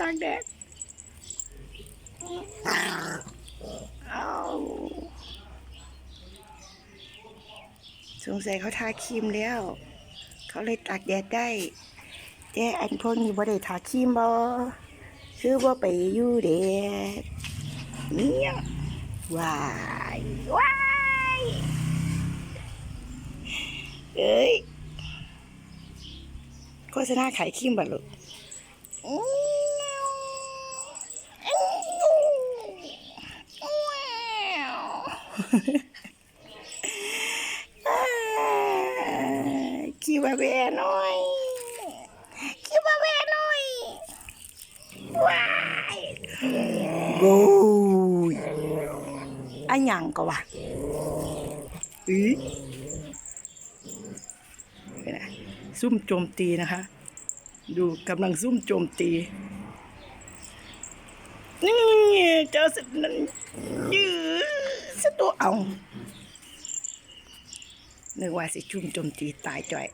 ตากแดดเอาสงสัยเขาทาครีมแล้ว เขาเลยตากแดดได้แต่อันพวกนี้บ่ได้ทาครีมบ่คือว่าไปอยู่แดดเนี่ยว้ายว้ายเอ้ยโฆษณาขายครีมบ่ลูก คิวบาเบะหน่อยคิวบาเบะหน่อยว้ายโอยอันยังก็วะอือซุ่มโจมตีนะคะ ดูกำลังซุ่มโจมตีนี่เจ้าสัตว์นั้นยื้อสะ เอานึกว่าสิชุ่มจมตีตายจ่อย